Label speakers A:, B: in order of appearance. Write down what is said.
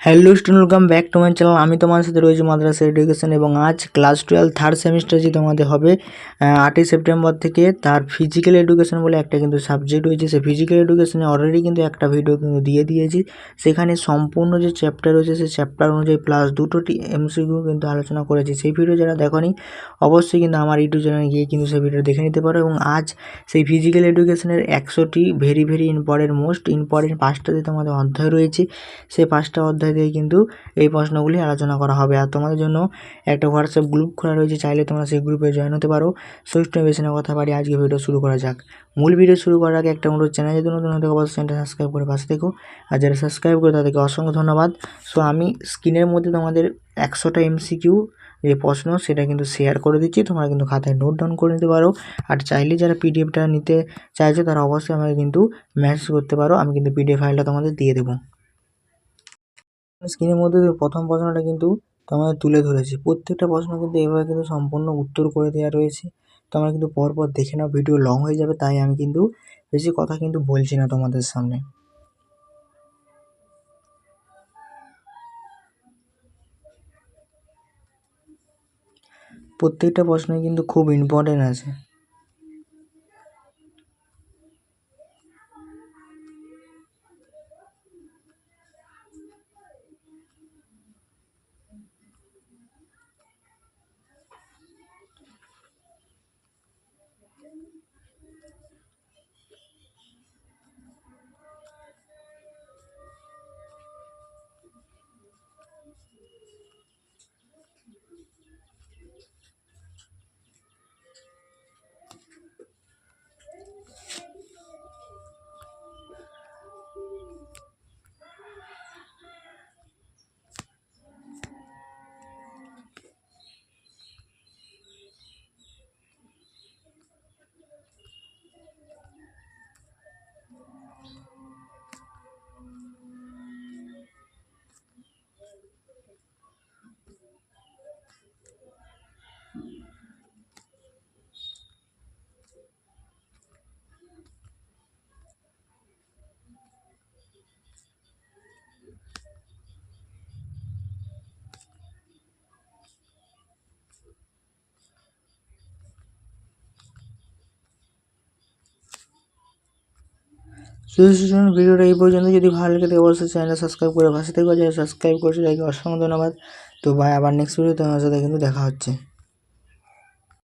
A: Hello student welcome back to my channel আমি তোমার সাথে রয়েছি মাদ্রাসা এডুকেশন এবং আজ ক্লাস টুয়েলভ থার্ড সেমিস্টার যে তোমাদের হবে আটই সেপ্টেম্বর থেকে তার ফিজিক্যাল এডুকেশন বলে একটা কিন্তু সাবজেক্ট রয়েছে। সেই ফিজিক্যাল এডুকেশনে অলরেডি কিন্তু একটা ভিডিও কিন্তু দিয়ে দিয়েছি। সেখানে সম্পূর্ণ যে চ্যাপ্টার রয়েছে, সেই চ্যাপ্টার অনুযায়ী প্লাস দুটোটি এমসিকিউ কিন্তু আলোচনা করেছি। সেই ভিডিও যারা দেখনি, অবশ্যই কিন্তু আমার ইউটিউব চ্যানেলে গিয়ে কিন্তু সেই ভিডিও দেখে নিতে পারো এবং আজ সেই ফিজিক্যাল এডুকেশনের একশোটি very very important most important পাঁচটা যে তোমাদের অধ্যায় রয়েছে। সেই পাঁচটা অধ্যায় দিয়ে কিন্তু এই প্রশ্নগুলি আলোচনা করা হবে। আর তোমাদের জন্য একটা হোয়াটসঅ্যাপ গ্রুপ খোলা রয়েছে, চাইলে তোমরা সেই গ্রুপে জয়েন হতে পারো। সুইফট বেশি না কথা পারি আজকে ভিডিও শুরু করা যাক। মূল ভিডিও শুরু করার আগে একটা অনুরোধ চ্যানেল যদি নতুন হতে অবশ্যই চ্যানেলটা সাবস্ক্রাইব করে পাশে দেখো আর যারা সাবস্ক্রাইব করে তাদেরকে অসংখ্য ধন্যবাদ। সো আমি স্ক্রিনের মধ্যে তোমাদের একশোটা এমসিকিউ যে প্রশ্ন, সেটা কিন্তু শেয়ার করে দিচ্ছি। তোমরা কিন্তু খাতায় নোট ডাউন করে নিতে পারো। আর চাইলে যারা পিডিএফটা নিতে চাইছো, তারা অবশ্যই আমাকে কিন্তু মেসেজ করতে পারো। আমি কিন্তু পিডিএফ ফাইলটা তোমাদের দিয়ে দেবো। স্ক্রিনের মধ্যে প্রথম প্রশ্নটা কিন্তু তোমাদের তুলে ধরেছি। প্রত্যেকটা প্রশ্ন কিন্তু এভাবে কিন্তু সম্পূর্ণ উত্তর করে দেওয়া রয়েছে। তোমরা কিন্তু পরপর দেখে নাও, ভিডিও লং হয়ে যাবে, তাই আমি কিন্তু বেশি কথা কিন্তু বলছি না তোমাদের সামনে। প্রত্যেকটা প্রশ্নই কিন্তু খুব ইম্পর্টেন্ট আছে। ভিডিওটা এই পর্যন্ত, যদি ভালো লাগে থাকে অবশ্যই চ্যানেলটা সাবস্ক্রাইব করে পাশে থেকে সাবস্ক্রাইব করছে তাকে অসংখ্য ধন্যবাদ। তো ভাই, আবার নেক্সট ভিডিও তোমার সাথে কিন্তু দেখা হচ্ছে।